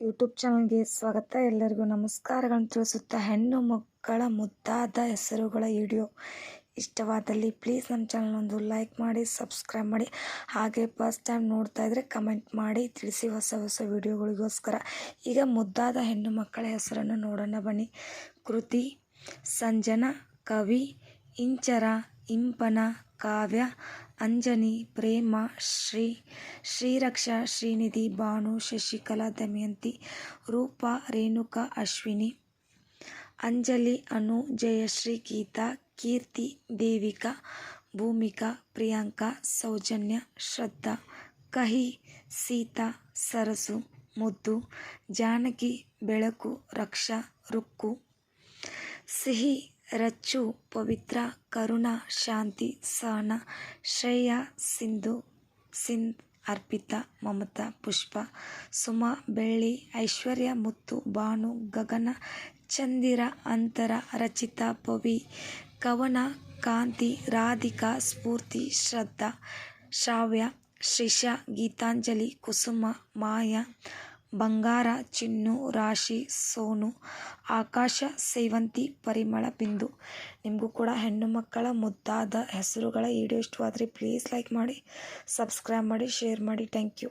YouTube ಚಾನಲ್ಗೆ ಸ್ವಾಗತ. ಎಲ್ಲರಿಗೂ ನಮಸ್ಕಾರಗಳನ್ನು ತಿಳಿಸುತ್ತಾ ಹೆಣ್ಣು ಮಕ್ಕಳ ಮುದ್ದಾದ ಹೆಸರುಗಳ ವಿಡಿಯೋ ಇಷ್ಟವಾದಲ್ಲಿ ಪ್ಲೀಸ್ ನಮ್ಮ ಚಾನಲ್ ಒಂದು ಲೈಕ್ ಮಾಡಿ, ಸಬ್ಸ್ಕ್ರೈಬ್ ಮಾಡಿ. ಹಾಗೆ ಫಸ್ಟ್ ಟೈಮ್ ನೋಡ್ತಾ ಇದ್ದರೆ ಕಮೆಂಟ್ ಮಾಡಿ, ತಿಳಿಸಿ ಹೊಸ ಹೊಸ ವಿಡಿಯೋಗಳಿಗೋಸ್ಕರ. ಈಗ ಮುದ್ದಾದ ಹೆಣ್ಣು ಮಕ್ಕಳ ಹೆಸರನ್ನು ನೋಡೋಣ ಬನ್ನಿ. ಕೃತಿ, ಸಂಜನಾ, ಕವಿ, ಇಂಚರ ಇಂಪನ, ಕಾವ್ಯ, ಅಂಜನಿ, ಪ್ರೇಮ, ಶ್ರೀ, ಶ್ರೀರಕ್ಷಾ, ಶ್ರೀನಿಧಿ, ಭಾನು, ಶಶಿಕಲಾ, ದಮಯಂತಿ, ರೂಪ, ರೇಣುಕಾ, ಅಶ್ವಿನಿ, ಅಂಜಲಿ, ಅನು, ಜಯಶ್ರೀ, ಗೀತಾ, ಕೀರ್ತಿ, ದೇವಿಕಾ, ಭೂಮಿಕಾ, ಪ್ರಿಯಾಂಕಾ, ಸೌಜನ್ಯ, ಶ್ರದ್ಧಾ, ಕಹಿ, ಸೀತಾ, ಸರಸು, ಮುದ್ದು, ಜಾನಕಿ, ಬೆಳಕು, ರಕ್ಷಾ, ರುಕ್ಕು, ಸಿಹಿ ರಚ್ಚು, ಪವಿತ್ರ, ಕರುಣ, ಶಾಂತಿ, ಸಹನ, ಶ್ರೇಯಾ, ಸಿಂಧು, ಸಿಂಧ್, ಅರ್ಪಿತ, ಮಮತಾ, ಪುಷ್ಪ, ಸುಮ, ಬೆಳ್ಳಿ, ಐಶ್ವರ್ಯ, ಮುತ್ತು ಭಾನು ಗಗನ, ಚಂದಿರ, ಅಂತರ, ರಚಿತಾ, ಪವಿ, ಕವನ, ಕಾಂತಿ, ರಾಧಿಕಾ, ಸ್ಫೂರ್ತಿ, ಶ್ರದ್ಧಾ, ಶ್ರಾವ್ಯ ಶ್ರೀಷಾ ಗೀತಾಂಜಲಿ, ಕುಸುಮ, ಮಾಯಾ ಬಂಗಾರ, ಚಿನ್ನು, ರಾಶಿ, ಸೋನು, ಆಕಾಶ, ಸೇವಂತಿ, ಪರಿಮಳ, ಬಿಂದು. ನಿಮಗೂ ಕೂಡ ಹೆಣ್ಣು ಮಕ್ಕಳ ಮುದ್ದಾದ ಹೆಸರುಗಳ ವಿಡಿಯೋ ಇಷ್ಟವಾದರೆ ಪ್ಲೀಸ್ ಲೈಕ್ ಮಾಡಿ ಸಬ್ಸ್ಕ್ರೈಬ್ ಮಾಡಿ ಶೇರ್ ಮಾಡಿ. Thank you